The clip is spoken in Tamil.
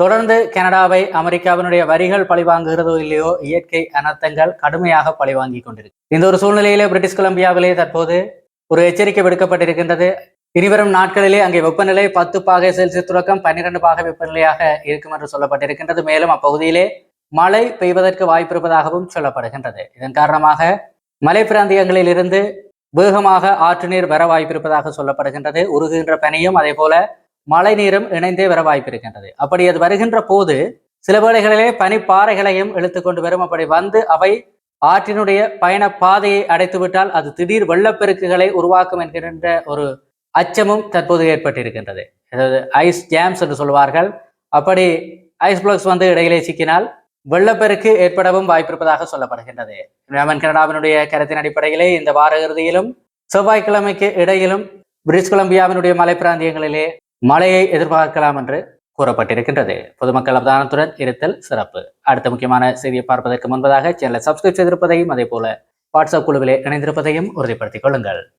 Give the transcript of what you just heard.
தொடர்ந்து கனடாவை அமெரிக்காவினுடைய வரிகள் பழிவாங்குகிறதோ இல்லையோ இயற்கை அனர்த்தங்கள் கடுமையாக பழிவாங்கி கொண்டிருக்கு. இந்த ஒரு சூழ்நிலையிலே பிரிட்டிஷ் கொலம்பியாவிலே தற்போது ஒரு எச்சரிக்கை விடுக்கப்பட்டிருக்கின்றது. இனிவரும் நாட்களிலே அங்கே வெப்பநிலை பத்து பாகை செல்சியஸ் தொடக்கம் பன்னிரண்டு பாகை வெப்பநிலையாக இருக்கும் என்று சொல்லப்பட்டிருக்கின்றது. மேலும் அப்பகுதியிலே மழை பெய்வதற்கு வாய்ப்பிருப்பதாகவும் சொல்லப்படுகின்றது. இதன் காரணமாக மலை பிராந்தியங்களில் இருந்து வேகமாக ஆற்று நீர் வர வாய்ப்பிருப்பதாக சொல்லப்படுகின்றது. உருகுகின்ற பனியும் அதே போல மழை நீரும் இணைந்தே வர வாய்ப்பிருக்கின்றது அப்படி அது வருகின்ற போது சில வேளைகளிலே பனிப்பாறைகளையும் இழுத்து கொண்டு வரும். அப்படி வந்து அவை ஆற்றினுடைய பயண பாதையை அடைத்துவிட்டால் அது திடீர் வெள்ளப்பெருக்குகளை உருவாக்கும் என்கின்ற ஒரு அச்சமும் தற்போது ஏற்பட்டிருக்கின்றது. அதாவது ஐஸ் ஜாம்ஸ் என்று சொல்வார்கள். அப்படி ஐஸ் பிளாக்ஸ் வந்து இடையிலே சிக்கினால் வெள்ளப்பெருக்கு ஏற்படவும் வாய்ப்பிருப்பதாக சொல்லப்படுகின்றது. ராமன் கனடாவினுடைய கருத்தின் அடிப்படையிலே இந்த வார இறுதியிலும் செவ்வாய்க்கிழமைக்கு இடையிலும் பிரிட்டிஷ் கொலம்பியாவினுடைய மலை பிராந்தியங்களிலே மழையை எதிர்பார்க்கலாம் என்று கூறப்பட்டிருக்கின்றது. பொதுமக்கள் அவதானத்துடன் இருத்தல் சிறப்பு. அடுத்த முக்கியமான செய்தியை பார்ப்பதற்கு முன்பதாக சேனலை சப்ஸ்கிரைப் செய்திருப்பதையும் அதே போல வாட்ஸ்அப் குழுவிலே இணைந்திருப்பதையும் உறுதிப்படுத்திக் கொள்ளுங்கள்.